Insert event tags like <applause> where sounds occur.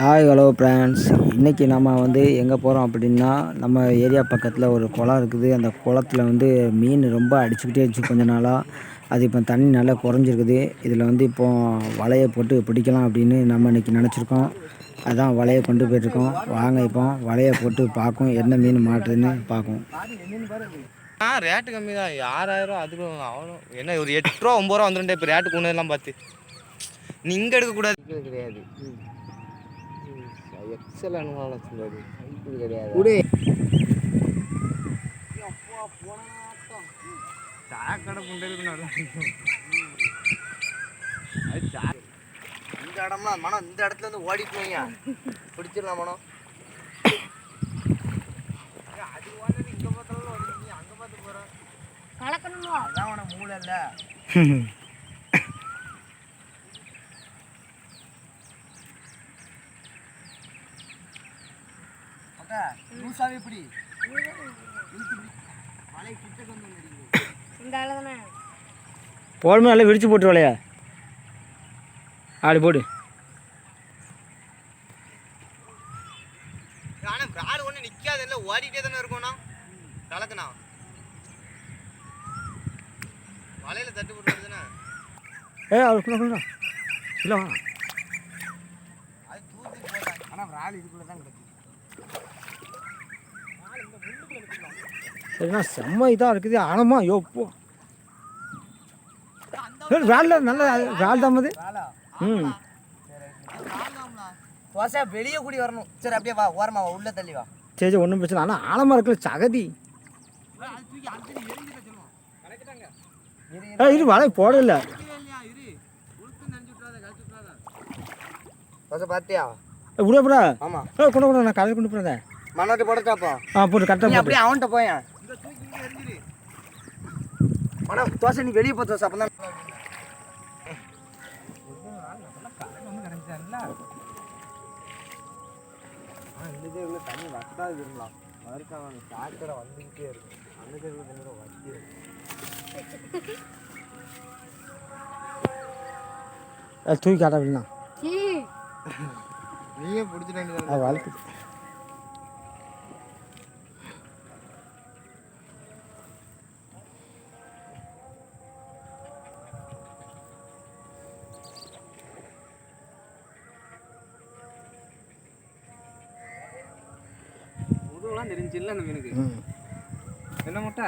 Hi hello friends இன்றைக்கி நம்ம வந்து எங்கே போகிறோம் அப்படின்னா நம்ம ஏரியா பக்கத்தில் ஒரு குளம் இருக்குது. அந்த குளத்துல வந்து மீன் ரொம்ப அடிச்சுக்கிட்டே இருந்துச்சு கொஞ்ச நாளாக அது இப்போ தண்ணி நல்லா குறைஞ்சிருக்குது. இதில் வந்து இப்போ வலையை போட்டு பிடிக்கலாம் அப்படின்னு நம்ம இன்றைக்கி நினச்சிருக்கோம். அதான் வலையை கொண்டு போயிட்டுருக்கோம். வாங்க இப்போ வலையை போட்டு பார்க்கும். என்ன மீன் மாட்டுதுன்னு பார்க்கும். ஆ ரேட்டு கம்மி தான். ஆறாயிரம் அதுக்கு அவனும் என்ன ஒரு எட்டு ரூபா ஒம்பது ரூபா வந்துருண்டே இப்போ ரேட்டு கொண்டதெல்லாம் பார்த்து. நீ இங்கே எடுக்கக்கூடாது. கிடையாது. எக்ஸல் அனுபவம் சொல்லாது இது கிடையாது. விடு. சாக்கடை புண்டதுக்கு நல்லா அது சா இந்த இடம்லாம் மனம் இந்த இடத்துல இருந்து ஓடிட்டு வைங்க பிடிச்சிடலாம் மனம் அது ஓடுறது இங்கே பார்த்தாலும் நீ அங்கே பார்த்து போகிறேன் அதான் உனக்கு மூளை இல்ல <laughs> அக்கா லூசாவே இப்படி. மலை கிட்ட இந்த அளவுதானே நல்லா விரிச்சு போட்டு வலையா அப்படி போடு. ஆனால் பிராடு ஒன்று நிற்காது இல்லை ஓடிட்டே தானே இருக்கும்ண்ணா கலக்குண்ணா. வலையில் தட்டு போட்டு வருதுண்ணா ஏ அது இல்லை போடுறாங்க ஆனால் ரால் இதுக்குள்ள தான் கிடக்கு. சரிண்ணா செம்ம இதாக இருக்குது. ஆனமா யோ போ. வேலை நல்ல வேலை தான் அது ம். தோசை வெளியே கூடி வரணும். சரி அப்படியே வா ஓரமா வா உள்ள தள்ளி வா. சரி சரி ஒன்றும் பிரச்சனை ஆனால் ஆழமாக இருக்குல்ல சகதி. இரு, ஏ இது வலை போடல. தோசை பார்த்தியா விட விட ஆமா. ஏ கொண்டு கூட நான் கடையில் கொண்டு போகிறேன் மண்ணாட்டி போடட்டாப்பா ஆ போட்டு கரெக்டாக அப்படியே அவன்கிட்ட போயேன். ஆனா தோசை நீ வெளியே போ தோசை அப்பதான் இந்த தேவில் தண்ணி வத்தாது இருக்கலாம் மறுக்காம சாக்கடை வந்துக்கிட்டே இருக்கும் அந்த தேவில் தண்ணி வத்தி ஏ, தூக்கி காட்ட அப்படின்னா. நீயே பிடிச்சிட்டு வளர்த்து தெரிஞ்சு இல்லை அந்த மீனுக்கு. என்ன முட்டை?